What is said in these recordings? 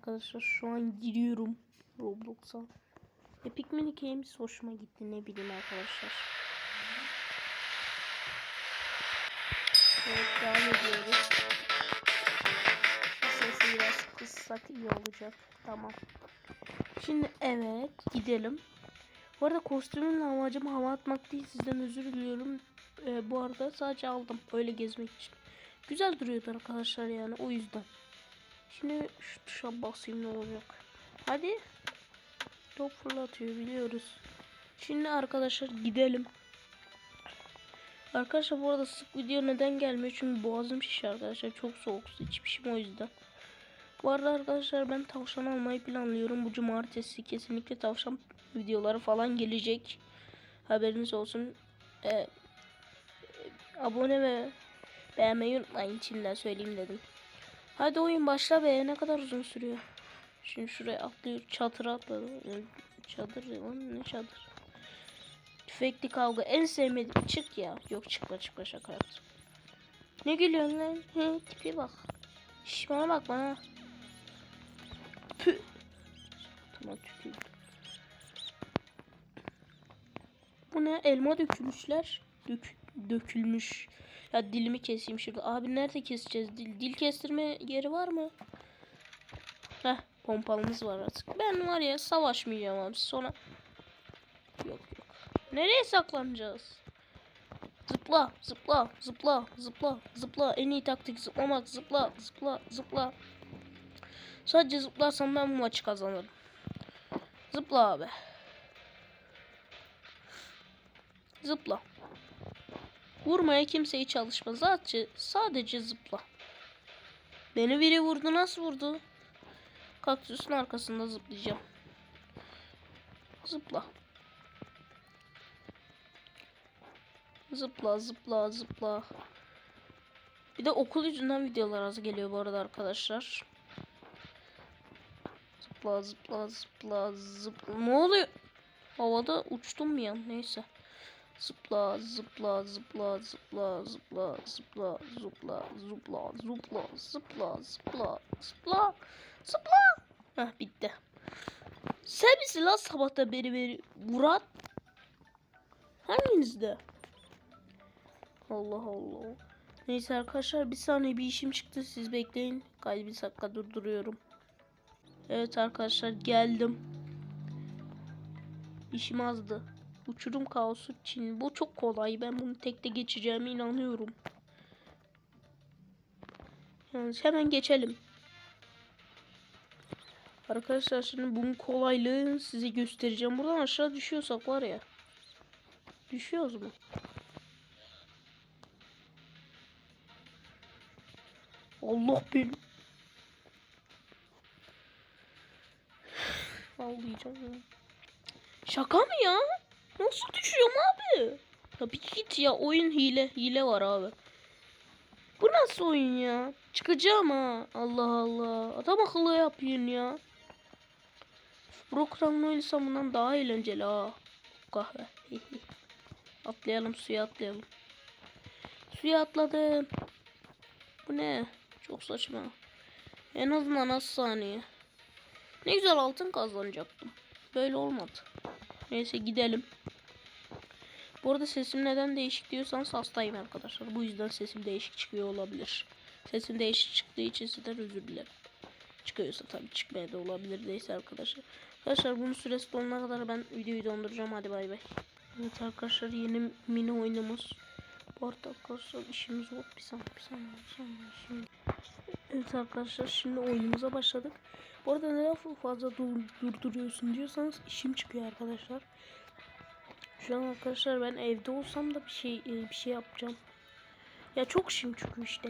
Arkadaşlar şu an giriyorum Roblox'a. Epic Mini Games hoşuma gitti ne bileyim arkadaşlar. Evet devam ediyoruz. Sesi biraz kıssak iyi olacak. Tamam. Şimdi evet gidelim. Bu arada kostümümle amacım hava atmak değil sizden özür diliyorum. Ee, bu arada sadece aldım öyle gezmek için. Güzel duruyordu arkadaşlar yani o yüzden. Şimdi şu tuşa basayım ne olacak. Hadi. Top fırlatıyor biliyoruz. Şimdi arkadaşlar gidelim. Arkadaşlar bu arada sık video neden gelmiyor? Çünkü boğazım şiş arkadaşlar. Çok soğuk su içmişim o yüzden. Bu arada arkadaşlar ben tavşan almayı planlıyorum. Bu cumartesi kesinlikle tavşan videoları falan gelecek. Haberiniz olsun. Ee, abone ve beğenmeyi unutmayın. İçinden söyleyeyim dedim. Hadi oyun başla be. Ne kadar uzun sürüyor. Şimdi şuraya atlıyor. Çatıra atladı. Çadır lan ne çadır. Tüfekli kavga en sevmediğim. Çık ya. Yok çıkma çıkma şaka yaptım. Ne gülüyorsun lan? He, tipi bak. Şş bana bak bana. Pü. Tamam tükürdüm. Bu ne? Elma dökülmüşler. Dök, dökülmüş. Ya dilimi keseyim şurada. Abi nerede keseceğiz? Dil, dil kestirme yeri var mı? Heh pompalımız var artık. Ben var ya savaşmayacağım abi. Sonra yok yok. Nereye saklanacağız? Zıpla, zıpla, zıpla, zıpla, zıpla. En iyi taktik zıplamak. Zıpla, zıpla, zıpla. Sadece zıplarsam ben bu maçı kazanırım. Zıpla abi. Zıpla. Vurmaya kimseyi çalışma. Sadece, sadece zıpla. Beni biri vurdu. Nasıl vurdu? Kaktüsün arkasında zıplayacağım. Zıpla. Zıpla zıpla zıpla. Bir de okul yüzünden videolar az geliyor bu arada arkadaşlar. Zıpla zıpla zıpla zıpla. Ne oluyor? Havada uçtum ya. Neyse. Zıpla zıpla zıpla zıpla zıpla zıpla zıpla zıpla zıpla zıpla zıpla zıpla zıpla. Heh bitti. Sen misin lan sabahta beri beri Murat? Hanginizde? Allah Allah. Neyse arkadaşlar bir saniye bir işim çıktı siz bekleyin. Kaç bir dakika durduruyorum. Evet arkadaşlar geldim. İşim azdı. Uçurum kaosu için. Bu çok kolay. Ben bunu tekte geçeceğime inanıyorum. Yalnız hemen geçelim. Arkadaşlar şimdi bunun kolaylığını size göstereceğim. Buradan aşağı düşüyorsak var ya. Düşüyoruz mu? Allah benim. Ağlayacağım ya. Şaka mı ya? Nasıl düşüyorum abi? Ya bir git ya oyun hile. Hile var abi. Bu nasıl oyun ya? Çıkacağım ha. Allah Allah. Adam akıllı yapıyorsun ya. Brook'tan oynasam bundan daha eğlenceli ha. Kahve. atlayalım suya atlayalım. Suya atladım. Bu ne? Çok saçma. En azından az saniye. Ne güzel altın kazanacaktım. Böyle olmadı. Neyse gidelim. Bu arada sesim neden değişik diyorsanız hastayım arkadaşlar. Bu yüzden sesim değişik çıkıyor olabilir. Sesim değişik çıktığı için sizden özür dilerim. Çıkıyorsa tabii çıkmaya da olabilir. Neyse arkadaşlar. Arkadaşlar bunun süresi dolana kadar ben videoyu donduracağım. Hadi bay bay. Evet arkadaşlar yeni mini oyunumuz. Bu arada arkadaşlar işimiz yok. Bir saniye bir saniye bir saniye. Şimdi. Evet arkadaşlar şimdi oyunumuza başladık. Bu arada neden fazla dur durduruyorsun diyorsanız işim çıkıyor arkadaşlar. Şu an arkadaşlar ben evde olsam da bir şey bir şey yapacağım. Ya çok işim çıkıyor işte.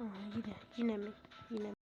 Aa, yine yine mi? Yine mi?